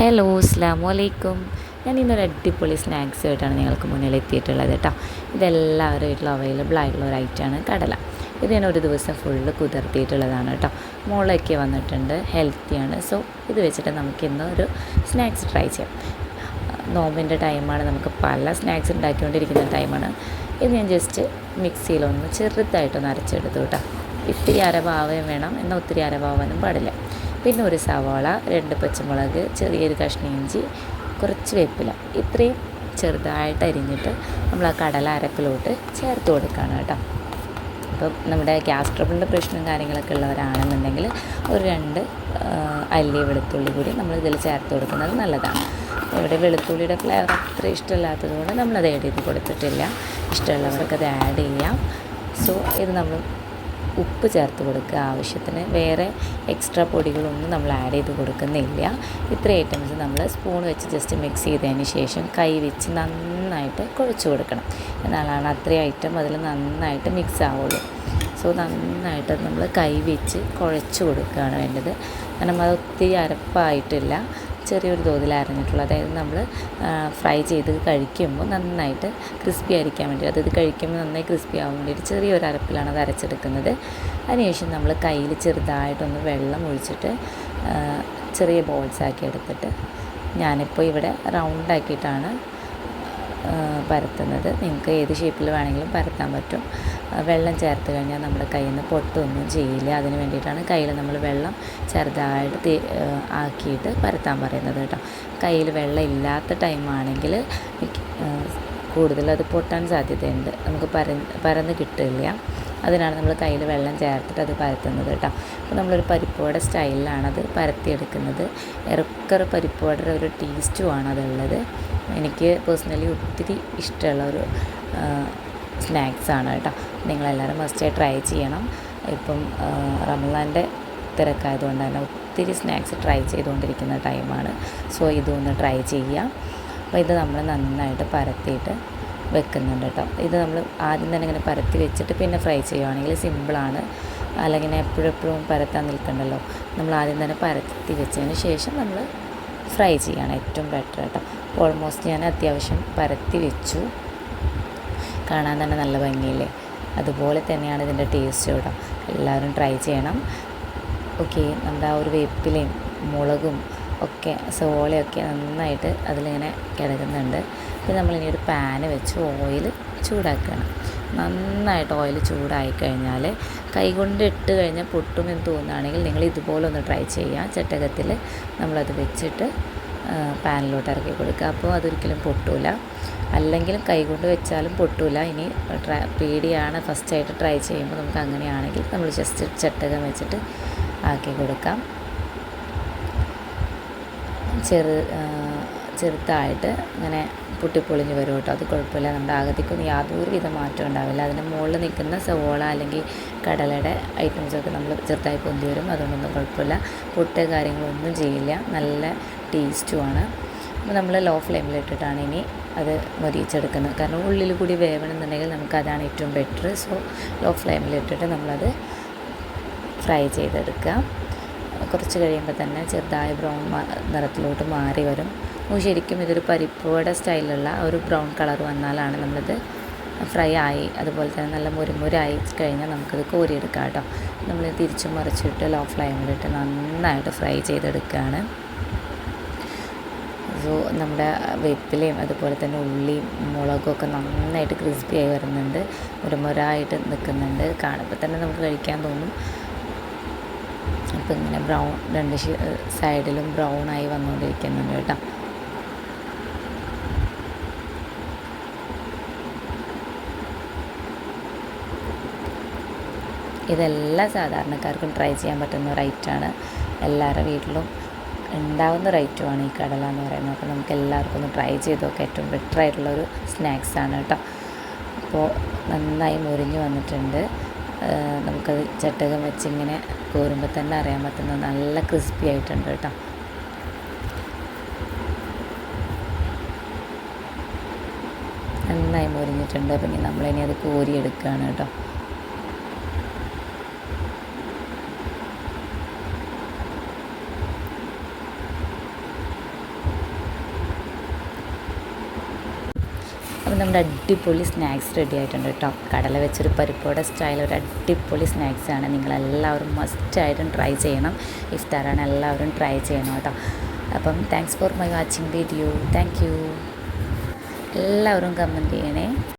Hello അസ്ലാം വലൈക്കും ഞാൻ ഇന്നൊരു അടിപൊളി സ്നാക്സ് ആയിട്ടാണ് നിങ്ങൾക്ക് മുന്നിൽ എത്തിയിട്ടുള്ളത് കേട്ടോ ഇതെല്ലാവരുടെ വീട്ടിലും അവൈലബിൾ ആയിട്ടുള്ള ഒരു ഐറ്റമാണ് കടല. ഇത് ഞാൻ ഒരു ദിവസം ഫുള്ള് കുതിർത്തിയിട്ടുള്ളതാണ് കേട്ടോ മുളയൊക്കെ വന്നിട്ടുണ്ട് ഹെൽത്തിയാണ് സോ ഇത് വെച്ചിട്ട് നമുക്ക് ഇന്ന് ഒരു സ്നാക്സ് ട്രൈ ചെയ്യാം. നോമ്പിന്റെ ടൈമാണ് നമുക്ക് പല സ്നാക്സ് ഉണ്ടാക്കിക്കൊണ്ടിരിക്കുന്ന ടൈമാണ് ഇത് ഞാൻ ജസ്റ്റ് മിക്സിയിലൊന്ന് ചെറുതായിട്ടൊന്ന് അരച്ചെടുത്തു കേട്ടോ ഇത്തിരി അരഭാവം വേണം. എന്നാൽ ഒത്തിരി അരഭാവാനും പാടില്ല. പിന്നെ ഒരു സവാള രണ്ട് പച്ചമുളക് ചെറിയൊരു കഷ്ണം ഇഞ്ചി കുറച്ച് വേപ്പില. ഇത്രയും ചെറുതായിട്ട് അരിഞ്ഞിട്ട് നമ്മൾ ആ കടല അരപ്പിലോട്ട് ചേർത്ത് കൊടുക്കുകയാണ് കേട്ടോ. അപ്പം നമ്മുടെ ഗ്യാസ് ട്രബിളിന്റെ പ്രശ്നം കാര്യങ്ങളൊക്കെ ഉള്ളവരാണെന്നുണ്ടെങ്കിൽ ഒരു രണ്ട് അല്ലി വെളുത്തുള്ളി കൂടി നമ്മൾ ഇതിൽ ചേർത്ത് കൊടുക്കുന്നത് നല്ലതാണ്. ഇവിടെ വെളുത്തുള്ളിയുടെ ഫ്ലേവർ അത്ര ഇഷ്ടമില്ലാത്തത് കൊണ്ട് നമ്മളത് ആഡ് ചെയ്ത് കൊടുത്തിട്ടില്ല. ഇഷ്ടമുള്ളവർക്ക് അത് ആഡ് ചെയ്യാം. സോ ഇത് നമ്മൾ ഉപ്പ് ചേർത്ത് കൊടുക്കുക ആവശ്യത്തിന്. വേറെ എക്സ്ട്രാ പൊടികളൊന്നും നമ്മൾ ആഡ് ചെയ്ത് കൊടുക്കുന്നില്ല. ഇത്ര ഐറ്റംസ് നമ്മൾ സ്പൂൺ വെച്ച് ജസ്റ്റ് മിക്സ് ചെയ്തതിന് ശേഷം കൈ വെച്ച് നന്നായിട്ട് കുഴച്ച് കൊടുക്കണം. എന്നാലാണ് അത്രയും ഐറ്റം അതിൽ നന്നായിട്ട് മിക്സ് ആവുള്ളൂ. സോ നന്നായിട്ട് നമ്മൾ കൈ വെച്ച് കുഴച്ച് കൊടുക്കുകയാണ് വേണ്ടത്. കാരണം അത് ഒത്തിരി അരപ്പായിട്ടില്ല. ചെറിയൊരു തോതിൽ അരഞ്ഞിട്ടുള്ളൂ അതായത് നമ്മൾ ഫ്രൈ ചെയ്ത് കഴിക്കുമ്പോൾ നന്നായിട്ട് ക്രിസ്പി ആയിരിക്കാൻ വേണ്ടി അതായത് കഴിക്കുമ്പോൾ നന്നായി ക്രിസ്പി ആവാൻ വേണ്ടിയിട്ട് ചെറിയൊരു അരപ്പിലാണ് അത് അരച്ചെടുക്കുന്നത്. അതിനുശേഷം നമ്മൾ കയ്യിൽ ചെറുതായിട്ടൊന്ന് വെള്ളം ഒഴിച്ചിട്ട് ചെറിയ ബോൾസ് ആക്കി എടുത്തിട്ട് ഞാനിപ്പോൾ ഇവിടെ റൗണ്ട് ആക്കിയിട്ടാണ് പരത്തുന്നത്. നിങ്ങൾക്ക് ഏത് ഷേപ്പിൽ വേണമെങ്കിലും പരത്താൻ പറ്റും. വെള്ളം ചേർത്ത് കഴിഞ്ഞാൽ നമ്മുടെ കയ്യിൽ നിന്ന് പൊട്ടൊന്നും ചെയ്യില്ല. അതിന് വേണ്ടിയിട്ടാണ് കയ്യിൽ നമ്മൾ വെള്ളം ചെറുതായിട്ട് ആക്കിയിട്ട് പരത്താൻ പറയുന്നത് കേട്ടോ. കയ്യിൽ വെള്ളം ഇല്ലാത്ത ടൈമാണെങ്കിൽ കൂടുതൽ അത് പൊട്ടാൻ സാധ്യതയുണ്ട്. നമുക്ക് പര പരന്ന് കിട്ടില്ല അതിനാണ് നമ്മൾ കയ്യിൽ വെള്ളം ചേർത്തിട്ട് അത് പരത്തുന്നത് കേട്ടോ. അപ്പോൾ നമ്മളൊരു പരിപ്പുവട സ്റ്റൈലിലാണ് അത് പരത്തിയെടുക്കുന്നത്. ഇറക്കർ പരിപ്പുവടയുടെ ഒരു ടേസ്റ്റുമാണ് അതുള്ളത്. എനിക്ക് പേഴ്സണലി ഒത്തിരി ഇഷ്ടമുള്ള ഒരു സ്നാക്സാണ് കേട്ടോ. നിങ്ങളെല്ലാവരും മസ്റ്റായി ട്രൈ ചെയ്യണം. ഇപ്പം റമദാന്റെ തിരക്കായതുകൊണ്ട് തന്നെ ഒത്തിരി സ്നാക്സ് ട്രൈ ചെയ്തുകൊണ്ടിരിക്കുന്ന ടൈമാണ്. സോ ഇതൊന്ന് ട്രൈ ചെയ്യാം. അപ്പോൾ ഇത് നമ്മൾ നന്നായിട്ട് പരത്തിയിട്ട് വെക്കുന്നുണ്ട് കേട്ടോ. ഇത് നമ്മൾ ആദ്യം തന്നെ ഇങ്ങനെ പരത്തി വെച്ചിട്ട് പിന്നെ ഫ്രൈ ചെയ്യുവാണെങ്കിൽ സിമ്പിളാണ് അല്ലെങ്കിൽ എപ്പോഴെപ്പോഴും പരത്താൻ നിൽക്കണ്ടല്ലോ. നമ്മൾ ആദ്യം തന്നെ പരത്തി വെച്ചതിന് ശേഷം നമ്മൾ ഫ്രൈ ചെയ്യാണ് ഏറ്റവും ബെറ്റർ കേട്ടോ. ഓൾമോസ്റ്റ് ഞാൻ അത്യാവശ്യം പരത്തി വെച്ചു. കാണാൻ തന്നെ നല്ല ഭംഗിയില്ലേ? അതുപോലെ തന്നെയാണ് ഇതിന്റെ ടേസ്റ്റ് കേട്ടോ. എല്ലാവരും ട്രൈ ചെയ്യണം. ഓക്കെ നമ്മുടെ ആ ഒരു വേപ്പിലയും മുളകും ഒക്കെ സോളയൊക്കെ നന്നായിട്ട് അതിലിങ്ങനെ കിടക്കുന്നുണ്ട്. പിന്നെ നമ്മളിനി ഒരു പാന് വെച്ച് ഓയിൽ ചൂടാക്കണം. നന്നായിട്ട് ഓയിൽ ചൂടായി കഴിഞ്ഞാൽ കൈകൊണ്ട് ഇട്ട് കഴിഞ്ഞാൽ പൊട്ടുമെന്ന് തോന്നുകയാണെങ്കിൽ നിങ്ങൾ ഇതുപോലെ ഒന്ന് ട്രൈ ചെയ്യുക ചട്ടകത്തിൽ നമ്മളത് വെച്ചിട്ട് പാനിലോട്ട് ഇറക്കി കൊടുക്കുക. അപ്പോൾ അതൊരിക്കലും പൊട്ടൂല. അല്ലെങ്കിലും കൈകൊണ്ട് വെച്ചാലും പൊട്ടൂല. ഇനി പേടിയാണ്. ഫസ്റ്റായിട്ട് ട്രൈ ചെയ്യുമ്പോൾ നമുക്ക് അങ്ങനെയാണെങ്കിൽ നമ്മൾ ജസ്റ്റ് ചട്ടകം വെച്ചിട്ട് ആക്കി കൊടുക്കാം. ചെറു ചെറുതായിട്ട് ഇങ്ങനെ പൊട്ടിപ്പൊളിഞ്ഞ് വരും കേട്ടോ. അത് കുഴപ്പമില്ല. നമ്മുടെ ആകത്തേക്കൊന്നും യാതൊരു വിധ മാറ്റം ഉണ്ടാവില്ല. അതിന്റെ മുകളിൽ നിൽക്കുന്ന സവോള അല്ലെങ്കിൽ കടലയുടെ ഐറ്റംസൊക്കെ നമ്മൾ ചെറുതായി പൊന്തി വരും. അതുകൊണ്ടൊന്നും കുഴപ്പമില്ല. പൊട്ട് കാര്യങ്ങളൊന്നും ചെയ്യില്ല. നല്ല ടേസ്റ്റുമാണ് അപ്പോൾ നമ്മൾ ലോ ഫ്ലെയിമിലിട്ടിട്ടാണ് ഇനി അത് മൊരിയിച്ചെടുക്കുന്നത്. കാരണം ഉള്ളിൽ കൂടി വേവണമെന്നുണ്ടെങ്കിൽ നമുക്ക് അതാണ് ഏറ്റവും ബെറ്റർ സോ ലോ ഫ്ലെയിമിലിട്ടിട്ട് നമ്മളത് ഫ്രൈ ചെയ്തെടുക്കുക. കുറച്ച് കഴിയുമ്പോൾ തന്നെ ചെറുതായ ബ്രൗൺ നിറത്തിലോട്ട് മാറി വരും. ശരിക്കും ഇതൊരു പരിപ്പുവട സ്റ്റൈലുള്ള ഒരു ബ്രൗൺ കളർ വന്നാലാണ് നമ്മളിത് ഫ്രൈ ആയി അതുപോലെ തന്നെ നല്ല മുരുമുരായി കഴിഞ്ഞാൽ നമുക്കത് കോരിയെടുക്കാം കേട്ടോ. നമ്മൾ തിരിച്ചു മറിച്ചിട്ട് ലോ ഫ്ലെയിമിലിട്ട് നന്നായിട്ട് ഫ്രൈ ചെയ്തെടുക്കുകയാണ്. സോ നമ്മുടെ വെപ്പിലയും അതുപോലെ തന്നെ ഉള്ളിയും മുളകും ഒക്കെ നന്നായിട്ട് ക്രിസ്പി ആയി വരുന്നുണ്ട്. മുരുമുരായിട്ട് നിൽക്കുന്നുണ്ട്. കാണുമ്പോൾ തന്നെ നമുക്ക് കഴിക്കാൻ തോന്നും. അപ്പോൾ ഇങ്ങനെ ബ്രൗൺ രണ്ട് സൈഡിലും ബ്രൗൺ ആയി വന്നുകൊണ്ടിരിക്കുന്നുണ്ട് കേട്ടോ. ഇതെല്ലാ സാധാരണക്കാർക്കും ട്രൈ ചെയ്യാൻ പറ്റുന്ന ഒരു ഐറ്റമാണ് എല്ലാവരുടെ വീട്ടിലും ഉണ്ടാവുന്ന ഒരു ഐറ്റമാണ് ഈ കടല എന്ന് പറയുന്നത്. അപ്പോൾ നമുക്ക് എല്ലാവർക്കും ഒന്ന് ട്രൈ ചെയ്ത് നോക്കാം. ഏറ്റവും ബെറ്റർ ആയിട്ടുള്ള ഒരു സ്നാക്സാണ് കേട്ടോ. അപ്പോൾ നന്നായി മുരിഞ്ഞ് വന്നിട്ടുണ്ട്. നമുക്കത് ചട്ടകം വെച്ച് ഇങ്ങനെ കോരുമ്പോൾ തന്നെ അറിയാൻ പറ്റുന്ന നല്ല ക്രിസ്പി ആയിട്ടുണ്ട് കേട്ടോ. നന്നായി മുരിഞ്ഞിട്ടുണ്ട്. പിന്നെ നമ്മളിനി അത് കോരിയെടുക്കുകയാണ് കേട്ടോ. അപ്പോൾ നമ്മുടെ അടിപൊളി സ്നാക്സ് റെഡി ആയിട്ടുണ്ട് കേട്ടോ. കടല വെച്ചൊരു പരിപ്പോടെ സ്റ്റൈൽ ഒരു അടിപൊളി സ്നാക്സാണ് നിങ്ങളെല്ലാവരും മസ്റ്റായിട്ടും ട്രൈ ചെയ്യണം. ഇഫ്താറാണ് എല്ലാവരും ട്രൈ ചെയ്യണം കേട്ടോ. അപ്പം thanks for my watching video thank you എല്ലാവരും കമന്റ് ചെയ്യണേ.